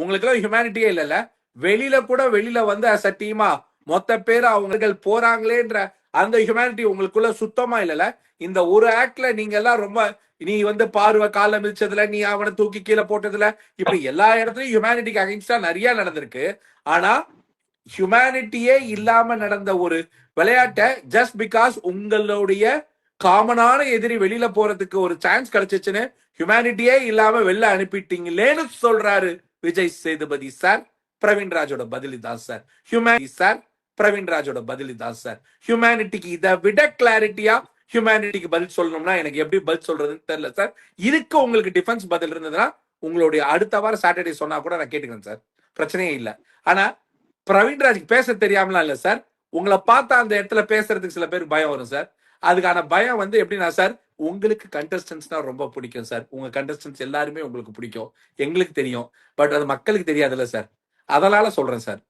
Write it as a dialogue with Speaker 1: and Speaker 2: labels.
Speaker 1: உங்களுக்கு ஹியூமானிட்டியே ஹியூமனிட்டியே இல்லைல்ல? வெளியில கூட வெளியில வந்து அஸ் அ டீமா மொத்த பேர் அவங்கள் போறாங்களேன்ற அந்த ஹியூமனிட்டி உங்களுக்குள்ள சுத்தமா இல்லைல்ல? இந்த ஒரு ஆக்ட்ல நீங்க எல்லாம் ரொம்ப நீ வந்து பார்வை கால மிதிச்சதுல நீ அவனை தூக்கி கீழே போட்டதுல இப்படி எல்லா இடத்துலயும் ஹியூமனிட்டிக்கு அகைன்ஸ்டா நிறைய நடந்திருக்கு. ஆனா ஹியூமனிட்டியே இல்லாம நடந்த ஒரு விளையாட்டை ஜஸ்ட் பிகாஸ் உங்களுடைய காமனான எதிரி வெளியில போறதுக்கு ஒரு சான்ஸ் கிடைச்சிச்சுன்னு ஹியூமனிட்டியே இல்லாம வெளில அனுப்பிட்டீங்களேன்னு சொல்றாரு விஜய் சேதுபதி சார் பிரவீன் ராஜோட பதில் தான் சார் ஹியூமனிட்டி சார் பிரவீன் ராஜோட பதில் தான் சார் ஹியூமனிட்டிக்கு இதை விட கிளாரிட்டியா ஹியூமனிட்டிக்கு பதில் சொல்லணும்னா எனக்கு எப்படி பதில் சொல்றதுன்னு தெரியல சார் இதுக்கு உங்களுக்கு டிஃபென்ஸ் பதில் இருந்ததுன்னா உங்களுடைய அடுத்த வாரம் சாட்டர்டே சொன்னா கூட நான் கேட்டுக்கிறேன் சார் பிரச்சனையே இல்லை. ஆனா பிரவீன்ராஜுக்கு பேச தெரியாமலாம் இல்லை சார் உங்களை பார்த்தா அந்த இடத்துல பேசுறதுக்கு சில பேர் பயம் வரும் சார் அதுக்கான பயம் வந்து எப்படின்னா சார் உங்களுக்கு கண்டஸ்டன்ஸ்னா ரொம்ப பிடிக்கும் சார் உங்க கண்டஸ்டன்ஸ் எல்லாருமே உங்களுக்கு பிடிக்கும். எங்களுக்கு தெரியும். பட் அது மக்களுக்கு தெரியாதுல்ல சார் அதனால சொல்றேன் சார்